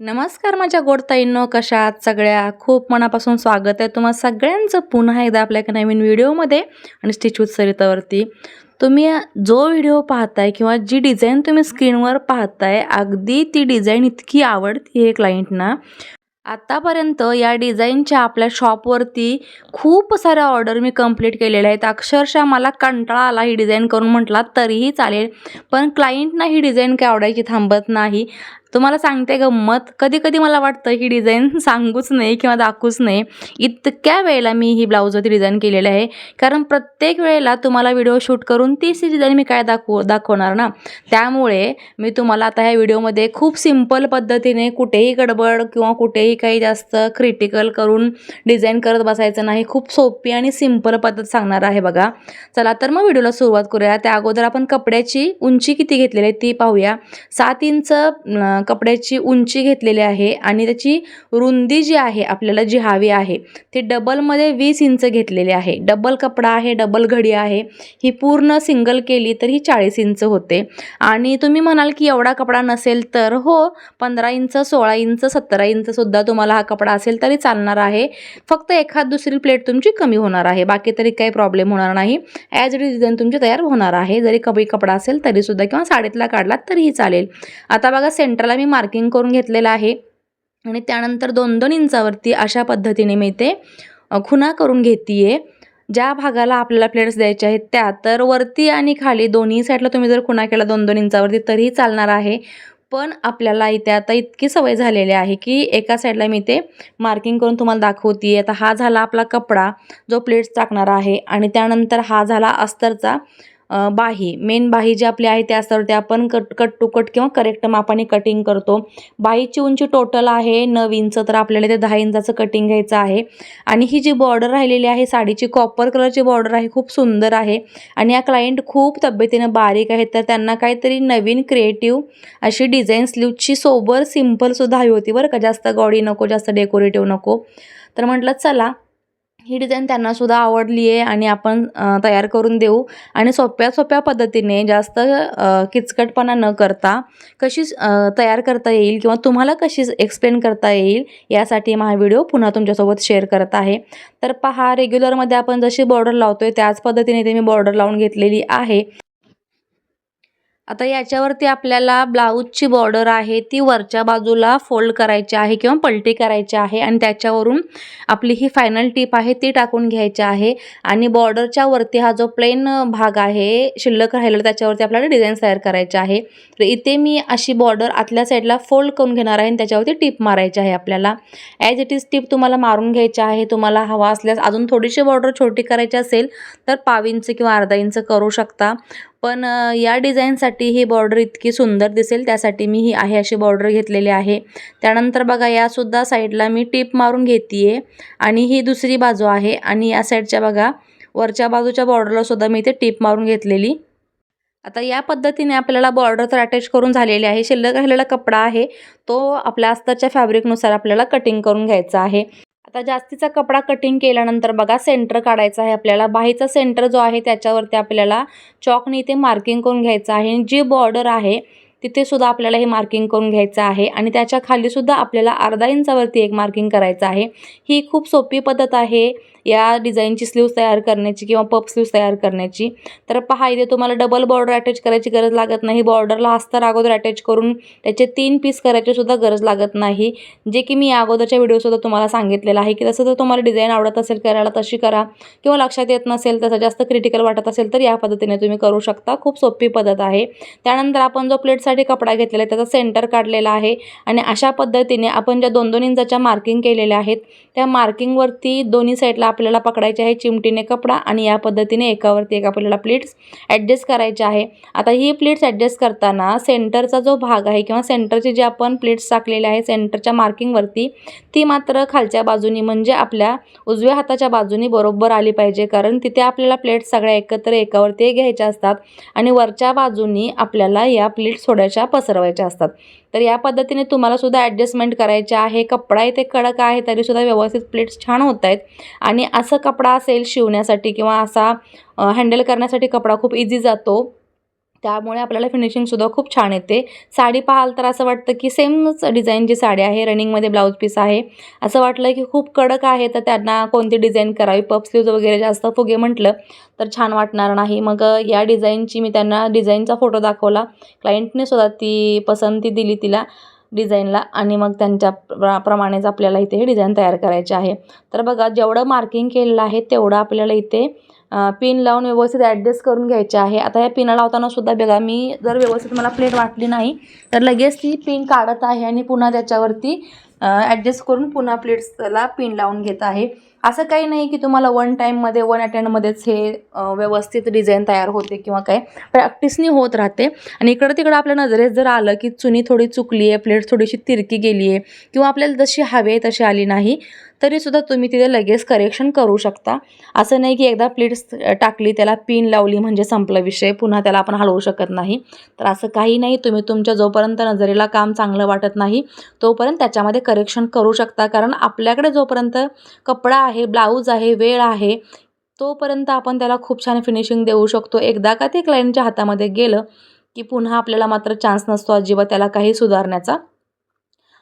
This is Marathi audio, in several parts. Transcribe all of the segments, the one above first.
नमस्कार माझ्या गोडताईंनो कशा आहात सगळ्या? खूप मनापासून स्वागत आहे तुम्हा सगळ्यांचं पुन्हा एकदा आपल्या एका नवीन व्हिडिओमध्ये आणि स्टिच विथ सरितावरती. तुम्ही जो व्हिडिओ पाहताय किंवा जी डिझाईन तुम्ही स्क्रीनवर पाहताय अगदी ती डिझाईन इतकी आवडती आहे क्लायंटना. आत्तापर्यंत या डिझाईनच्या आपल्या शॉपवरती खूप साऱ्या ऑर्डर मी कंप्लीट केलेल्या आहेत. अक्षरशः मला कंटाळा आला ही डिझाईन करून म्हटला तरीही चालेल पण क्लायंटना ही डिझाईन काय आवडायची थांबत नाही. तुम्हाला सांगते गंमत कधी कधी मला वाटतं ही डिझाईन सांगूच नाही किंवा दाखवूच नाही इतक्या वेळेला मी ही ब्लाऊजवरती डिझाईन केलेलं आहे. कारण प्रत्येक वेळेला तुम्हाला व्हिडिओ शूट करून तीच डिझाईन मी काय दाखव दाखवणार ना? त्यामुळे मी तुम्हाला आता ह्या व्हिडिओमध्ये खूप सिंपल पद्धतीने कुठेही गडबड किंवा कुठेही काही जास्त क्रिटिकल करून डिझाईन करत बसायचं नाही. खूप सोपी आणि सिंपल पद्धत सांगणार आहे बघा. चला तर मग व्हिडिओला सुरुवात करूया. त्या अगोदर आपण कपड्याची उंची किती घेतलेली आहे ती पाहूया. सात इंच कपड्याची उंची घेतलेली आहे आणि त्याची रुंदी जी आहे आपल्याला जी हवी आहे ती डबलमध्ये वीस इंच घेतलेली आहे. डबल कपडा आहे डबल घडी आहे. ही पूर्ण सिंगल केली तर ही चाळीस इंच होते. आणि तुम्ही म्हणाल की एवढा कपडा नसेल तर हो पंधरा इंच सोळा इंच सतरा इंचसुद्धा तुम्हाला हा कपडा असेल तरी चालणार आहे. फक्त एखाद दुसरी प्लेट तुमची कमी होणार आहे. बाकी तरी काही प्रॉब्लेम होणार नाही. ॲज इट डिझाईन तुमची तयार होणार आहे. जरी कमी कपडा असेल तरीसुद्धा किंवा साडीतला काढलात तरीही चालेल. आता बघा सेंट्रल मी मार्किंग करून घेतलेलं आहे. आणि त्यानंतर दोन दोन इंचावरती अशा पद्धतीने मी ते खुणा करून घेते आहे ज्या भागाला आपल्याला प्लेट्स द्यायच्या आहेत त्या तर वरती आणि खाली दोन्ही साईडला तुम्ही जर खुणा केला दोन दोन इंचावरती तरीही चालणार आहे. पण आपल्याला इथे आता इतकी सवय झालेली आहे की एका साईडला मी ते मार्किंग करून तुम्हाला दाखवते आता हा झाला आपला कपडा जो प्लेट्स टाकणार आहे. आणि त्यानंतर हा झाला अस्तरचा. बाही. मेन बाही जी आपली आहे त्या अस्तरवरती आपण कट कट टू कट किंवा करेक्ट मापाने कटिंग करतो. बाहीची उंची टोटल आहे नऊ इंच तर आपल्याला ते दहा इंचाचं कटिंग घ्यायचं आहे. आणि ही जी बॉर्डर राहिलेली आहे साडीची कॉपर कलरची बॉर्डर आहे खूप सुंदर आहे. आणि या क्लायंट खूप तब्येतीनं बारीक आहेत तर त्यांना काहीतरी नवीन क्रिएटिव्ह अशी डिझाईन स्लीवची सोबर सिम्पलसुद्धा हवी होती बरं का. जास्त गॉडी नको जास्त डेकोरेटिव्ह नको. तर म्हटलं चला ही डिझाईन त्यांनासुद्धा आवडली आहे आणि आपण तयार करून देऊ. आणि सोप्या सोप्या पद्धतीने जास्त किचकटपणा न करता कशी तयार करता येईल किंवा तुम्हाला कशी एक्सप्लेन करता येईल यासाठी हा व्हिडिओ पुन्हा तुमच्यासोबत शेअर करत आहे. तर पहा रेग्युलरमध्ये आपण जशी बॉर्डर लावतो आहे त्याच पद्धतीने ते मी बॉर्डर लावून घेतलेली आहे. आता याच्यावरती आपल्याला ब्लाऊजची बॉर्डर आहे ती वरच्या बाजूला फोल्ड करायची आहे किंवा पलटी करायची आहे आणि त्याच्यावरून आपली ही फायनल टीप आहे ती टाकून घ्यायची आहे. आणि बॉर्डरच्या वरती हा जो प्लेन भाग आहे शिल्लक राहिलेला त्याच्यावरती आपल्याला डिझाईन तयार करायचे आहे. तर इथे मी अशी बॉर्डर आतल्या साईडला फोल्ड करून घेणार आहे आणि त्याच्यावरती टीप मारायची आहे आपल्याला. ॲज इट इज टीप तुम्हाला मारून घ्यायची आहे तुम्हाला हवा असल्यास अजून थोडीशी बॉर्डर छोटी करायची असेल तर पाव इंच किंवा अर्धा इंच करू शकता. पण या डिझाईनसाठी ही बॉर्डर इतकी सुंदर दिसेल त्यासाठी मी ही आहे अशी बॉर्डर घेतलेली आहे. त्यानंतर बघा यासुद्धा साईडला मी टीप मारून घेते आहे आणि ही दुसरी बाजू आहे आणि या साईडच्या बघा वरच्या बाजूच्या बॉर्डरलासुद्धा मी इथे टीप मारून घेतलेली. आता या पद्धतीने आपल्याला बॉर्डर तर अटॅच करून झालेली आहे. शिल्लक राहिलेला कपडा आहे तो आपल्या अस्तरच्या फॅब्रिकनुसार आपल्याला कटिंग करून घ्यायचा आहे. आता जास्तीचा कपडा कटिंग केल्यानंतर बघा सेंटर काढायचा आहे आपल्याला. बाहीचा सेंटर जो आहे त्याच्यावरती आपल्याला चॉकने इथे मार्किंग करून घ्यायचं आहे. आणि जी बॉर्डर आहे तिथे सुद्धा आपल्याला हे मार्किंग करून घ्यायचं आहे. आणि त्याच्या खालीसुद्धा आपल्याला अर्धा इंचावरती एक मार्किंग करायचं आहे. ही खूप सोपी पद्धत आहे. या डिझाईनची स्लीव्स तयार करण्याची किंवा पप स्लीव्स तयार करण्याची. तर पहा इथे तुम्हाला डबल बॉर्डर अटॅच करायची गरज लागत नाही. बॉर्डरला अस्तर अगोदर अटॅच करून त्याचे तीन पीस करायची सुद्धा गरज लागत नाही. जे की मी या अगोदरच्या व्हिडिओसुद्धा तुम्हाला सांगितलेलं आहे की तसं जर तुम्हाला डिझाईन आवडत असेल करायला तशी करा. किंवा लक्षात येत नसेल तसं जास्त क्रिटिकल वाटत असेल तर या पद्धतीने तुम्ही करू शकता. खूप सोपी पद्धत आहे. त्यानंतर आपण जो प्लेटसाठी कपडा घेतलेला आहे त्याचा सेंटर काढलेला आहे. आणि अशा पद्धतीने आपण ज्या दोन दोन इंचाच्या मार्किंग केलेल्या आहेत त्या मार्किंगवरती दोन्ही साईडला आपल्याला पकडायचे आहे चिमटीने कपडा आणि या पद्धतीने एकावरती एक आपल्याला प्लेट्स ॲडजस्ट करायचे आहे. आता ही प्लेट्स ॲडजस्ट करताना सेंटरचा जो भाग आहे किंवा सेंटरचे जे आपण प्लेट्स टाकलेले आहे सेंटरच्या मार्किंगवरती ती मात्र खालच्या बाजूनी म्हणजे आपल्या उजव्या हाताच्या बाजूनी बरोबर आली पाहिजे. कारण तिथे आपल्याला प्लेट्स सगळ्या एकत्र एकावरती घ्यायच्या असतात आणि वरच्या बाजूनी आपल्याला या प्लेट्स थोड्याशा पसरवायच्या असतात. तर या पद्धतीने तुम्हाला सुद्धा ॲडजस्टमेंट करायचे आहे. कपडा इथे कडक आहे तरीसुद्धा व्यवस्थित प्लेट्स छान होत आहेत. आणि असं कपडा असेल शिवण्यासाठी किंवा असा हँडल करण्यासाठी कपडा खूप इझी जातो. त्यामुळे आपल्याला फिनिशिंगसुद्धा खूप छान येते. साडी पाहाल तर असं वाटतं की सेमच डिझाईनची साडी आहे रनिंगमध्ये ब्लाऊज पीस आहे. असं वाटलं की खूप कडक आहे तर त्यांना कोणती डिझाईन करावी? पप स्लीव्ज वगैरे जास्त फुगे म्हटलं तर छान वाटणार नाही. मग या डिझाईनची मी त्यांना डिझाईनचा फोटो दाखवला. क्लायंटने सुद्धा ती पसंती दिली तिला डिझाईनला आणि मग त्यांच्या प्र प्रमाणेच आपल्याला इथे हे डिझाईन तयार करायचे आहे. तर बघा जेवढं मार्किंग केलेलं आहे तेवढं आपल्याला इथे पिन लावून व्यवस्थित ॲडजस्ट करून घ्यायचे आहे. आता या पिना लावताना सुद्धा बघा मी जर व्यवस्थित मला प्लेट वाटली नाही तर लगेच ती पिन काढत आहे आणि पुन्हा त्याच्यावरती ॲडजस्ट करून पुन्हा प्लेट्सला पिन लावून घेत आहे. असं काही नाही की तुम्हाला वन टाईममध्ये वन अटेंडमध्येच हे व्यवस्थित डिझाईन तयार होते किंवा काय. प्रॅक्टिसनी होत राहते. आणि इकडं तिकडं आपल्या नजरेस जर आलं की चुनी थोडी चुकली आहे प्लेट थोडीशी तिरकी गेली आहे किंवा आपल्याला जशी हवी आहे तशी आली नाही तरीसुद्धा तुम्ही तिथे लगेच करेक्शन करू शकता. असं नाही की एकदा प्लेट्स टाकली त्याला पिन लावली म्हणजे संपला विषय पुन्हा त्याला आपण हलवू शकत नाही. तर असं काही नाही तुम्ही तुमच्या जोपर्यंत नजरेला काम चांगलं वाटत नाही तोपर्यंत त्याच्यामध्ये करेक्शन करू शकता. कारण आपल्याकडे जोपर्यंत कपडा आहे ब्लाऊज आहे वेळ आहे तोपर्यंत आपण त्याला खूप छान फिनिशिंग देऊ शकतो. एकदा का ते क्लायंटच्या हातामध्ये गेलं की पुन्हा आपल्याला मात्र चान्स नसतो अजिबात त्याला काही सुधारण्याचा.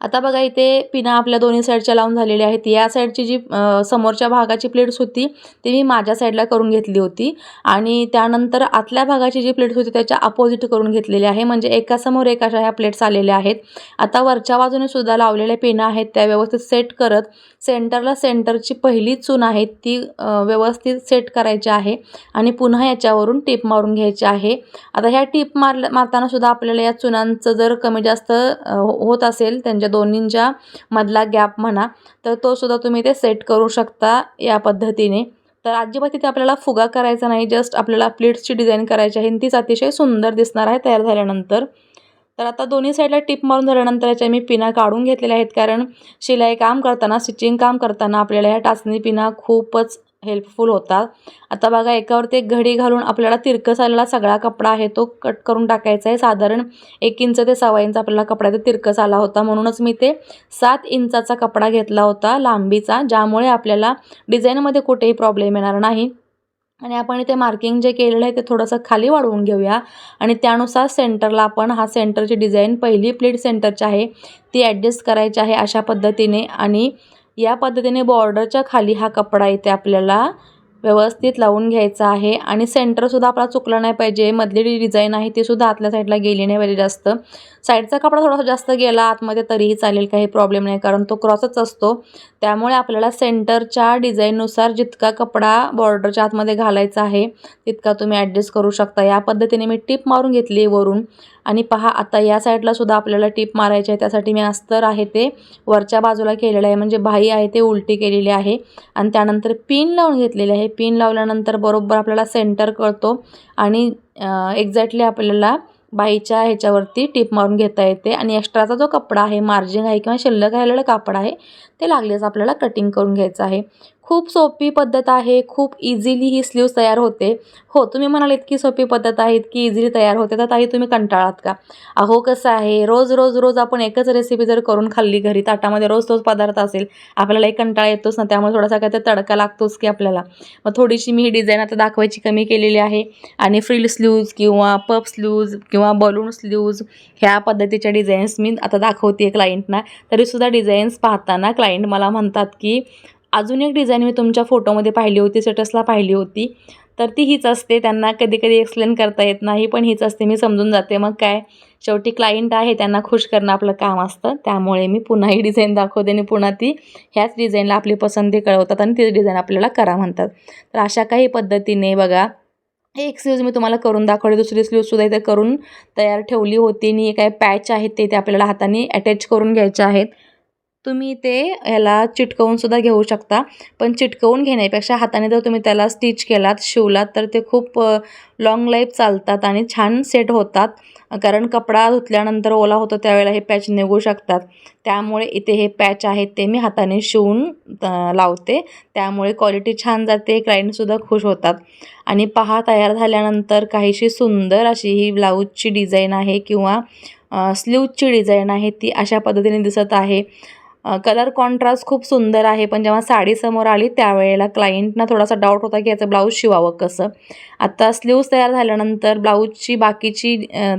आता बघा इथे पिना आपल्या दोन्ही साईडच्या लावून झालेल्या आहेत. या साईडची जी समोरच्या भागाची प्लेट्स होती ती मी माझ्या साईडला करून घेतली होती. आणि त्यानंतर आतल्या भागाची जी प्लेट्स होती त्याच्या अपोजिट करून घेतलेली आहे. म्हणजे एकासमोर एक अशा ह्या प्लेट्स आलेल्या आहेत. आता वरच्या बाजूने सुद्धा लावलेल्या पिना आहेत त्या व्यवस्थित सेट करत सेंटरला सेंटरची पहिली चून आहे ती व्यवस्थित सेट करायची आहे. आणि पुन्हा याच्यावरून टीप मारून घ्यायची आहे. आता ह्या टीप मार मारताना सुद्धा आपल्याला या चुनांचं जर कमी जास्त हो, होत असेल त्यांच्या दोन्हींच्या मधला गॅप म्हणा तर तो सुद्धा तुम्ही ते सेट करू शकता या पद्धतीने. तर अजिबात तिथे आपल्याला फुगा करायचा नाही जस्ट आपल्याला प्लेट्सची डिझाईन करायची आहे. आणि तीच अतिशय सुंदर दिसणार आहे तयार झाल्यानंतर. तर आता दोन्ही साईडला टिप मारून झाल्यानंतर याच्या मी पिना काढून घेतलेल्या आहेत कारण शिलाई काम करताना स्टिचिंग काम करताना आपल्याला ह्या टाचणी पिना खूपच हेल्पफुल होतात. आता बघा एकावरती एक घडी घालून आपल्याला तिरकस आलेला सगळा कपडा आहे तो कट करून टाकायचा आहे. साधारण एक इंच ते सव्वा इंच आपल्याला कपडा ते तिरकस आला होता. म्हणूनच मी ते सात इंचाचा कपडा घेतला होता लांबीचा ज्यामुळे आपल्याला डिझाईनमध्ये कुठेही प्रॉब्लेम येणार नाही. आणि आपण इथे मार्किंग जे केलेलं आहे ते थोडंसं खाली वाढवून घेऊया. आणि त्यानुसार सेंटरला आपण हा सेंटरची डिझाईन पहिली प्लेट सेंटरची आहे ती ॲडजस्ट करायची आहे अशा पद्धतीने. आणि या पद्धतीने बॉर्डरच्या खाली हा कपडा इथे आपल्याला व्यवस्थित लावून घ्यायचा आहे. आणि सेंटरसुद्धा आपला चुकला नाही पाहिजे. मधली जी डिझाईन आहे ती सुद्धा आतल्या साईडला गेली नाही पाहिजे जास्त. साईडचा कपडा थोडासा जास्त गेला आतमध्ये तरीही चालेल काही प्रॉब्लेम नाही. कारण तो क्रॉसच असतो. त्यामुळे आपल्याला सेंटरच्या डिझाईननुसार जितका कपडा बॉर्डरच्या आतमध्ये घालायचा आहे तितका तुम्ही ॲडजस्ट करू शकता. या पद्धतीने मी टीप मारून घेतली वरून. आणि पहा आता या साईडला सुद्धा आपल्याला टीप मारायची आहे. त्यासाठी मी अस्तर आहे ते वरच्या बाजूला केलेलं आहे. म्हणजे बाही आहे ते उलटी केलेली आहे. आणि त्यानंतर पिन लावून घेतलेली आहे. पिन लावल्यानंतर बरोबर आपल्याला सेंटर कळतो. आणि एक्झॅक्टली आपल्याला बाईच्या ह्याच्यावरती टीप मारून घेता येते. आणि एक्स्ट्राचा जो कपडा आहे मार्जिन आहे किंवा शिल्लक राहिलेलं कापड आहे ते लागलेच आपल्याला कटिंग करून घ्यायचं आहे. खूप सोपी पद्धत आहे खूप इझिली ही स्लीव्स तयार होते. हो तुम्ही म्हणाल इतकी सोपी पद्धत आहे इतकी इझिली तयार होते. तर ताई तुम्ही कंटाळात का? अहो कसं आहे रोज रोज रोज आपण एकच रेसिपी जर करून खाल्ली घरी ताटामध्ये रोज तोच पदार्थ असेल आपल्याला एक कंटाळा येतोच ना त्यामुळे थोडासा काय तडका लागतोच की आपल्याला. मग थोडीशी मी ही डिझाईन आता दाखवायची कमी केलेली आहे. आणि फ्रिल स्लीव्ज किंवा पफ स्लीव्ज किंवा बलून स्लीव्ज ह्या पद्धतीच्या डिझाईन्स मी आता दाखवते क्लायंटना तरीसुद्धा डिझाईन्स पाहताना क्लायंट मला म्हणतात की अजून एक डिझाईन मी तुमच्या फोटोमध्ये पाहिली होती स्टेटसला पाहिली होती. तर ती हीच असते त्यांना कधी कधी एक्सप्लेन करता येत नाही पण हीच असते मी समजून जाते. मग काय शेवटी क्लायंट आहे त्यांना खुश करणं आपलं काम असतं. त्यामुळे मी पुन्हा ही डिझाईन दाखवते आणि पुन्हा ती ह्याच डिझाईनला आपली पसंती कळवतात आणि तीच डिझाईन आपल्याला करा म्हणतात. तर अशा काही पद्धतीने बघा एक स्लीव्ज मी तुम्हाला करून दाखवली दुसरी स्लीवसुद्धा इथे करून तयार ठेवली होती. आणि काय पॅच आहेत ते ते आपल्याला हाताने अटॅच करून घ्यायचे आहेत. तुम्ही ते ह्याला चिटकवूनसुद्धा घेऊ शकता. पण चिटकवून घेण्यापेक्षा हाताने जर तुम्ही त्याला स्टिच केलात शिवलात तर ते खूप लाँग लाईफ चालतात आणि छान सेट होतात. कारण कपडा धुतल्यानंतर ओला होतो त्यावेळेला हे पॅच निघू शकतात. त्यामुळे इथे हे पॅच आहेत ते मी हाताने शिवून लावते. त्यामुळे क्वालिटी छान जाते क्लायंटसुद्धा खुश होतात. आणि पहा तयार झाल्यानंतर काहीशी सुंदर अशी ही ब्लाऊजची डिझाईन आहे किंवा स्लीवची डिझाईन आहे ती अशा पद्धतीने दिसत आहे. कलर कॉन्ट्रास्ट खूप सुंदर आहे पण जेव्हा साडी समोर आली त्यावेळेला क्लायंटना थोडासा डाऊट होता की याचं ब्लाऊज शिवावं कसं. आता स्लीव्स तयार झाल्यानंतर ब्लाऊजची बाकीची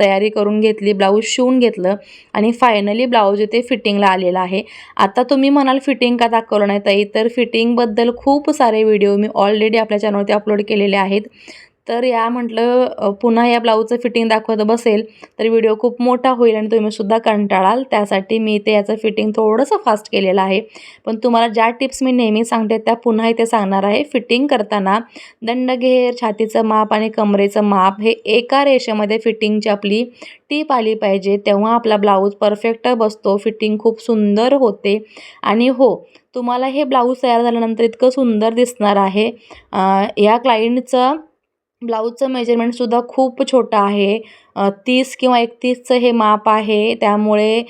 तयारी करून घेतली ब्लाऊज शिवून घेतलं आणि फायनली ब्लाऊज इथे फिटिंगला आलेला आहे. आता तुम्ही म्हणाल फिटिंग का दाखवलं नाही ताई तर फिटिंगबद्दल खूप सारे व्हिडिओ मी ऑलरेडी आपल्या चॅनलवरती अपलोड केलेले आहेत. तर या म्हटलं पुन्हा या ब्लाऊजचं फिटिंग दाखवत बसेल तर व्हिडिओ खूप मोठा होईल आणि तुम्हीसुद्धा कंटाळाल. त्यासाठी मी इथे याचं फिटिंग थोडंसं फास्ट केलेलं आहे. पण तुम्हाला ज्या टिप्स मी नेहमी सांगते त्या पुन्हा इथे सांगणार आहे. फिटिंग करताना दंडघेर छातीचं माप आणि कमरेचं माप हे एका रेषेमध्ये फिटिंगची आपली टीप आली पाहिजे. तेव्हा आपला ब्लाऊज परफेक्ट बसतो फिटिंग खूप सुंदर होते. आणि हो तुम्हाला हे ब्लाऊज तयार झाल्यानंतर इतकं सुंदर दिसणार आहे. या क्लायंटचं ब्लाऊजचं मेजरमेंटसुद्धा खूप छोटं आहे. तीस किंवा एकतीसचं हे माप आहे. त्यामुळे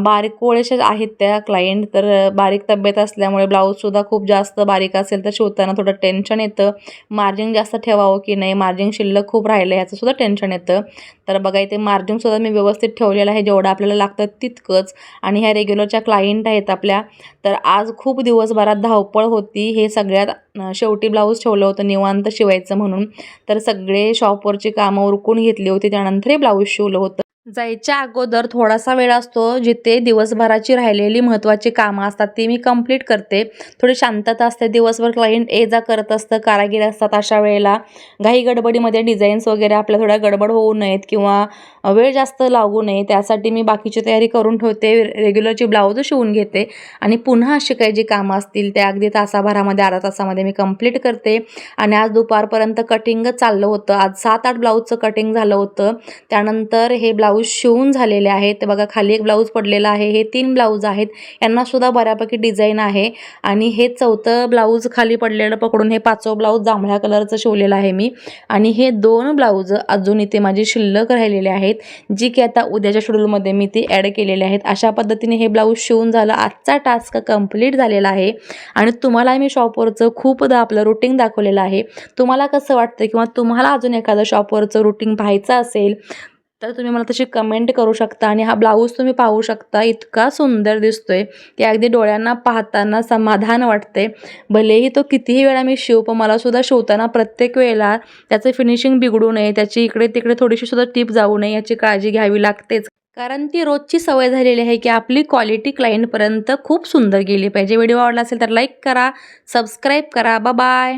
बारीक कोळेशा आहेत त्या क्लायंट तर बारीक तब्येत असल्यामुळे ब्लाऊजसुद्धा खूप जास्त बारीक असेल तर शिवताना थोडं टेन्शन येतं. मार्जिन जास्त ठेवावं की नाही? मार्जिन शिल्लक खूप राहिलं ह्याचंसुद्धा टेन्शन येतं. तर बघा इथे मार्जिनसुद्धा मी व्यवस्थित ठेवलेलं आहे. जेवढं आपल्याला लागतं तितकंच. आणि ह्या रेग्युलरच्या क्लायंट आहेत आपल्या तर आज खूप दिवसभरात धावपळ होती. हे सगळ्यात शेवटी ब्लाऊज ठेवलं होतं निवांत शिवायचं म्हणून. तर सगळे शॉपवरची कामं उरकून घेतली होती. त्यानंतर ब्लाऊज शिवलं होतं. जायच्या अगोदर थोडासा वेळ असतो जिथे दिवसभराची राहिलेली महत्त्वाची कामं असतात ती मी कंप्लीट करते. थोडी शांतता असते. दिवसभर क्लायंट ये जा करत असतं कारागीर असतात अशा वेळेला. घाई गडबडीमध्ये डिझाईन्स वगैरे आपल्या थोड्या गडबड होऊ नयेत किंवा वेळ जास्त लागू नये त्यासाठी मी बाकीची तयारी करून ठेवते. रेग्युलरची ब्लाऊज शिवून घेते आणि पुन्हा अशी काही जी कामं असतील त्या अगदी तासाभरामध्ये अर्धा तासामध्ये मी कंप्लीट करते. आणि आज दुपारपर्यंत कटिंगच चाललं होतं. आज सात आठ ब्लाऊजचं कटिंग झालं होतं. त्यानंतर हे ब्लाऊज ब्लाऊज शिवून झालेले आहेत. ते बघा खाली एक ब्लाऊज पडलेला आहे. हे तीन ब्लाऊज आहेत. यांनासुद्धा बऱ्यापैकी डिझाईन आहे. आणि हे चौथं ब्लाऊज खाली पडलेलं पकडून हे पाचवं ब्लाऊज जांभळ्या कलरचं शिवलेलं आहे मी. आणि हे दोन ब्लाऊज अजून इथे माझी शिल्लक राहिलेले आहेत जी की आता उद्याच्या शेड्यूलमध्ये मी ती ॲड केलेले आहेत. अशा पद्धतीने हे ब्लाऊज शिवून झालं. आजचा टास्क कंप्लीट झालेला आहे. आणि तुम्हाला मी शॉपवरचं खूपदा आपलं रुटीन दाखवलेलं आहे. तुम्हाला कसं वाटतं किंवा तुम्हाला अजून एखादं शॉपवरचं रुटीन पाहायचं असेल तर तुम्ही मला तशी कमेंट करू शकता आणि हा ब्लाऊज तुम्ही पाहू शकता इतका सुंदर दिसतोय की अगदी डोळ्यांना पाहताना समाधान वाटते. भलेही तो कितीही वेळा मी शिव पण मला सुद्धा शिवताना प्रत्येक वेळेला त्याचं फिनिशिंग बिघडू नये त्याची इकडे तिकडे थोडीशी सुद्धा टीप जाऊ नये याची काळजी घ्यावी लागतेच. कारण ती रोजची सवय झालेली आहे की आपली क्वालिटी क्लायंटपर्यंत खूप सुंदर गेली पाहिजे. व्हिडिओ आवडला असेल तर लाईक करा सबस्क्राईब करा. बाय